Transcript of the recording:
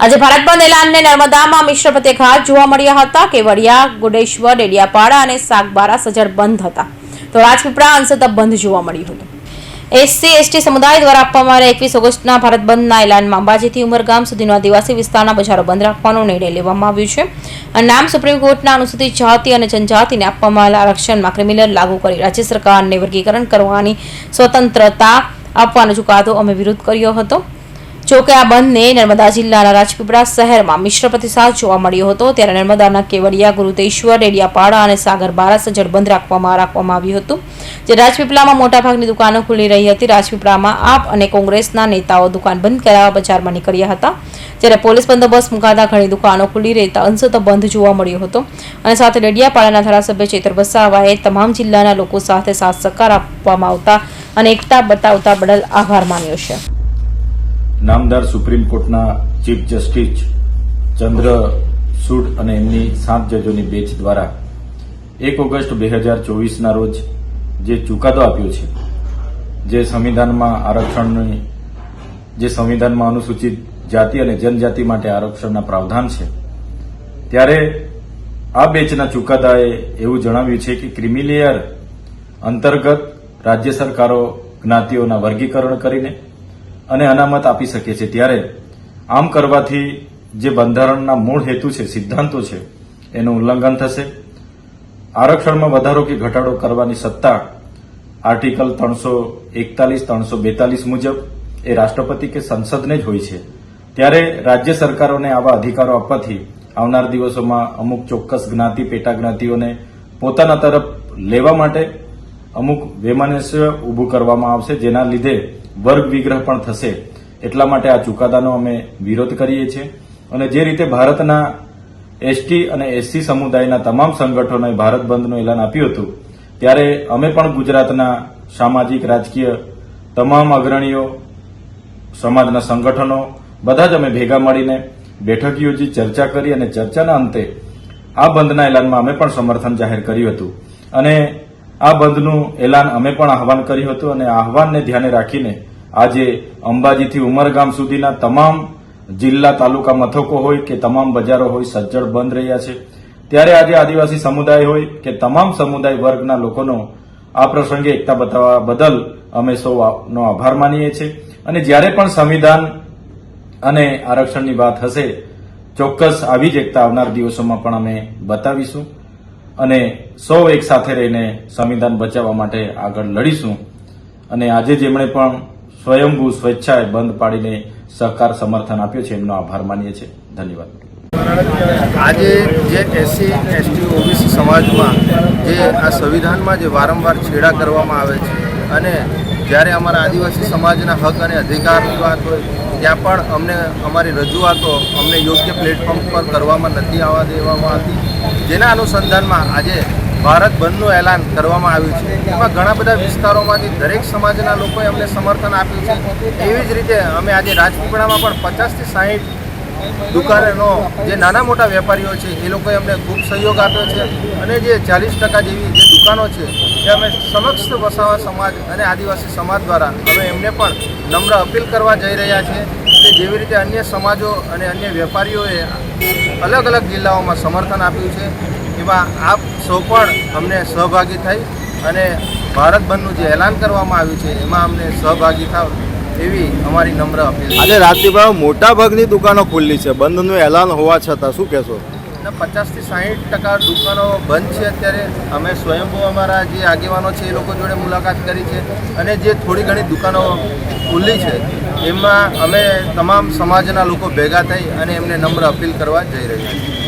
આજે ભારત બંધ એલાનને નર્મદામાં મિશ્ર પ્રત્યાઘાત જોવા મળ્યા હતા. કેવડિયા, ગુડેશ્વર, ડેડિયાપાડા અને સાગબારા સજ્જડ બંધ હતા. તો રાજપીપળા અંશત બંધ જોવા મળ્યું હતું. એસસી, એસટી સમુદાય દ્વારા આપવામાં આવેલા એકવીસ ઓગસ્ટના ભારત બંધના એલાનમાં અંબાજીથી ઉમરગામ સુધીનો આદિવાસી વિસ્તારના બજારો બંધ રાખવાનો નિર્ણય લેવામાં આવ્યો છે. અને નામ સુપ્રીમ કોર્ટના અનુસૂચિત જાતિ અને જનજાતિને આપવામાં આવેલા આરક્ષણમાં ક્રિમિનલ લાગુ કરી રાજ્ય સરકારને વર્ગીકરણ કરવાની સ્વતંત્રતા આપવાનો ચુકાદો અમે વિરોધ કર્યો હતો. જોકે આ બંધને નર્મદા જિલ્લાના રાજપીપળા શહેરમાં મિશ્ર પ્રતિસાદ જોવા મળ્યો હતો, ત્યારે નર્મદાના કેવડિયા, ગુરુતેશ્વર રેડિયાપાડા અને સાગર બારા સજ્જડ બંધ રાખવામાં રાખવામાં આવ્યું હતું, જે રાજપીપળામાં મોટાભાગની દુકાનો ખુલ્લી રહી હતી. રાજપીપળામાં આપ અને કોંગ્રેસના નેતાઓ દુકાન બંધ કરાવવા બજારમાં નીકળ્યા હતા, જ્યારે પોલીસ બંદોબસ્ત મુકાતા ઘણી દુકાનો ખુલ્લી રહેતા અંશત બંધ જોવા મળ્યો હતો. અને સાથે ડેડિયાપાડાના ધારાસભ્ય ચેતર વસાવાએ તમામ જિલ્લાના લોકો સાથે સાથ સહકાર આપવામાં આવતા અને એકતા બતાવતા બદલ આભાર માન્યો છે. નામદાર સુપ્રીમ કોર્ટના ચીફ જસ્ટિસ ચંદ્ર ચંદ્રસૂડ અને એમની સાત જજોની બેચ દ્વારા એક ઓગસ્ટ બે હજાર ચોવીસના રોજ જે ચુકાદો આપ્યો છે, જે સંવિધાનમાં આરક્ષણની, જે સંવિધાનમાં અનુસૂચિત જાતિ અને જનજાતિ માટે આરક્ષણના પ્રાવધાન છે, ત્યારે આ બેચના ચુકાદાએ એવું જણાવ્યું છે કે ક્રિમિલિયર અંતર્ગત રાજ્ય સરકારો જ્ઞાતિઓના વર્ગીકરણ કરીને અને અનામત આપી શકે છે. ત્યારે આમ કરવાથી જે બંધારણના મૂળ હેતુ છે, સિદ્ધાંતો છે, એનું ઉલ્લંઘન થશે. આરક્ષણમાં વધારો કે ઘટાડો કરવાની સત્તા આર્ટિકલ ત્રણસો એકતાલીસ, ત્રણસો બેતાલીસ મુજબ એ રાષ્ટ્રપતિ કે સંસદને જ હોય છે. ત્યારે રાજ્ય સરકારોને આવા અધિકારો આપવાથી આવનાર દિવસોમાં અમુક ચોક્કસ જ્ઞાતિ, પેટા જ્ઞાતિઓને પોતાના તરફ લેવા માટે અમુક વેમાનસ્ય ઊભું કરવામાં આવશે. જેના લીધે વર્ગ વિગ્રહ પણ થશે. એટલા માટે આ ચુકાદાનો અમે વિરોધ કરીએ છીએ. અને જે રીતે ભારતના એસટી અને એસસી સમુદાયના તમામ સંગઠનોએ ભારત બંધનું એલાન આપ્યું હતું, ત્યારે અમે પણ ગુજરાતના સામાજિક, રાજકીય તમામ અગ્રણીઓ, સમાજના સંગઠનો બધા જ અમે ભેગા મળીને બેઠક યોજી, ચર્ચા કરી અને ચર્ચાના અંતે આ બંધના એલાનમાં અમે પણ સમર્થન જાહેર કર્યું હતું. અને આ બંધનું એલાન અમે પણ આહવાન કર્યું હતું અને આહવાનને ધ્યાને રાખીને આજે અંબાજીથી ઉમરગામ સુધીના તમામ જિલ્લા તાલુકા મથકો હોય કે તમામ બજારો હોય સજ્જડ બંધ રહ્યા છે. ત્યારે આજે આદિવાસી સમુદાય હોય કે તમામ સમુદાય વર્ગના લોકોનો આ પ્રસંગે એકતા બતાવવા બદલ અમે સૌનો આભાર માનીએ છીએ. અને જ્યારે પણ સંવિધાન અને આરક્ષણની વાત હશે, ચોક્કસ આવી જ એકતા આવનાર દિવસોમાં પણ અમે બતાવીશું. અને સૌ એક સાથે રહીને સંવિધાન બચાવવા માટે આગળ લડીશું. અને આજે જેમણે પણ સ્વયંભૂ સ્વેચ્છાએ બંધ પાડીને સહકાર સમર્થન આપ્યો છે, એમનો આભાર માનીએ છીએ. ધન્યવાદ. આજે જે એસસી, એસટી, ઓબીસી સમાજમાં જે આ સંવિધાનમાં જે વારંવાર છેડા કરવામાં આવે છે અને જ્યારે અમારા આદિવાસી સમાજના હક અને અધિકારની વાત હોય, ત્યાં પણ અમને અમારી રજૂઆતો અમને યોગ્ય પ્લેટફોર્મ પર કરવામાં નથી આવવા દેવામાં આવતી. જેના અનુસંધાનમાં આજે ભારત બંધનું એલાન કરવામાં આવ્યું છે. એમાં ઘણા બધા વિસ્તારોમાંથી દરેક સમાજના લોકોએ અમને સમર્થન આપ્યું છે. એવી જ રીતે અમે આજે રાજપીપળામાં પણ પચાસથી સાહીઠ દુકાનો જે નાના મોટા વેપારીઓ છે, એ લોકોએ અમને ખૂબ સહયોગ આપ્યો છે. અને જે ચાલીસ ટકા જેવી જે દુકાનો છે, એ અમે સમક્ષ વસાવા સમાજ અને આદિવાસી સમાજ દ્વારા અમે એમને પણ નમ્ર અપીલ કરવા જઈ રહ્યા છે કે જેવી રીતે અન્ય સમાજો અને અન્ય વેપારીઓએ અલગ અલગ જિલ્લાઓમાં સમર્થન આપ્યું છે એમાં આપ સૌ પણ અમને સહભાગી થઈ અને ભારત બંધનું જે એલાન કરવામાં આવ્યું છે એમાં અમને સહભાગી થાવ એવી અમારી નમ્ર અપીલ આજે રાજપીપળામાં મોટા ભાગની દુકાનો ખુલ્લી છે બંધનું એલાન હોવા છતાં શું કહેશો? પચાસથી સાહીઠ ટકા દુકાનો બંધ છે અત્યારે. અમે સ્વયંભૂ અમારા જે આગેવાનો છે એ લોકો જોડે મુલાકાત કરી છે અને જે થોડી ઘણી દુકાનો ખુલ્લી છે એમાં અમે તમામ સમાજના લોકો ભેગા થઈ અને એમને નમ્ર અપીલ કરવા જઈ રહ્યા છીએ.